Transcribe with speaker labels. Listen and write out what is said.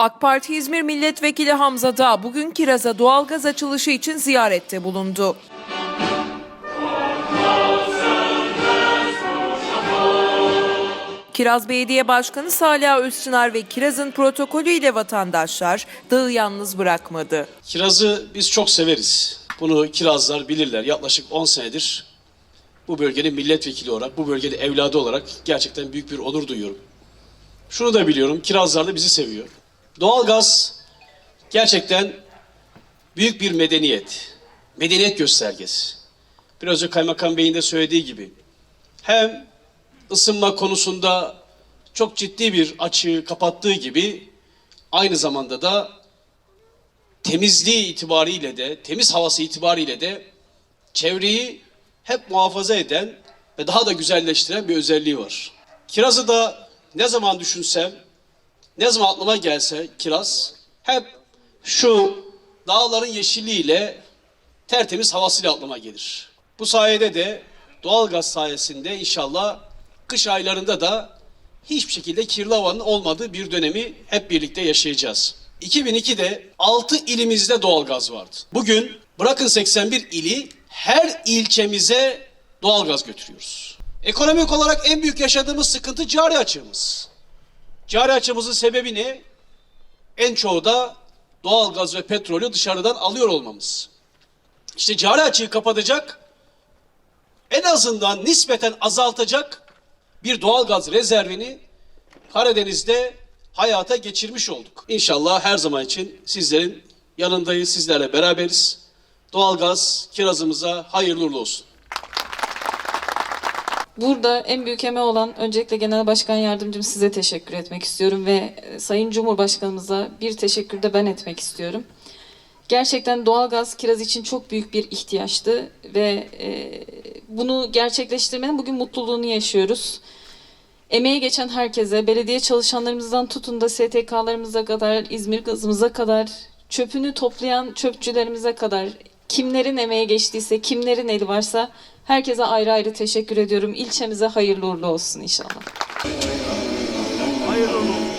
Speaker 1: AK Parti İzmir Milletvekili Hamza Dağ bugün Kiraz'a doğalgaz açılışı için ziyarette bulundu. Kiraz Belediye Başkanı Salih Özçınar ve Kiraz'ın protokolüyle vatandaşlar dağı yalnız bırakmadı.
Speaker 2: Kirazı biz çok severiz. Bunu kirazlar bilirler. Yaklaşık 10 senedir bu bölgenin milletvekili olarak, bu bölgenin evladı olarak gerçekten büyük bir onur duyuyorum. Şunu da biliyorum, kirazlar da bizi seviyor. Doğalgaz gerçekten büyük bir medeniyet. Medeniyet göstergesi. Biraz önce Kaymakam Bey'in de söylediği gibi. Hem ısınma konusunda çok ciddi bir açığı kapattığı gibi aynı zamanda da temizliği itibariyle de, temiz havası itibariyle de çevreyi hep muhafaza eden ve daha da güzelleştiren bir özelliği var. Kirazı da ne zaman düşünsem, ne zaman aklıma gelse kiraz, hep şu dağların yeşilliğiyle tertemiz havasıyla aklıma gelir. Bu sayede de doğalgaz sayesinde inşallah kış aylarında da hiçbir şekilde kirli havanın olmadığı bir dönemi hep birlikte yaşayacağız. 2002'de 6 ilimizde doğalgaz vardı. Bugün bırakın 81 ili her ilçemize doğalgaz götürüyoruz. Ekonomik olarak en büyük yaşadığımız sıkıntı cari açığımız. Cari açığımızın sebebi ne? En çoğu da doğalgaz ve petrolü dışarıdan alıyor olmamız. İşte cari açığı kapatacak, en azından nispeten azaltacak bir doğalgaz rezervini Karadeniz'de hayata geçirmiş olduk. İnşallah her zaman için sizlerin yanındayız, sizlerle beraberiz. Doğalgaz kirazımıza hayırlı uğurlu olsun.
Speaker 3: Burada en büyük emeği olan öncelikle Genel Başkan Yardımcım size teşekkür etmek istiyorum ve e, Sayın Cumhurbaşkanımıza bir teşekkür de ben etmek istiyorum. Gerçekten doğalgaz kiraz için çok büyük bir ihtiyaçtı ve e, bunu gerçekleştirmenin bugün mutluluğunu yaşıyoruz. Emeği geçen herkese, belediye çalışanlarımızdan tutun da STK'larımıza kadar, İzmir gazımıza kadar, çöpünü toplayan çöpçülerimize kadar, kimlerin emeği geçtiyse, kimlerin eli varsa herkese ayrı ayrı teşekkür ediyorum. İlçemize hayırlı uğurlu olsun inşallah.
Speaker 4: Hayırlı olsun.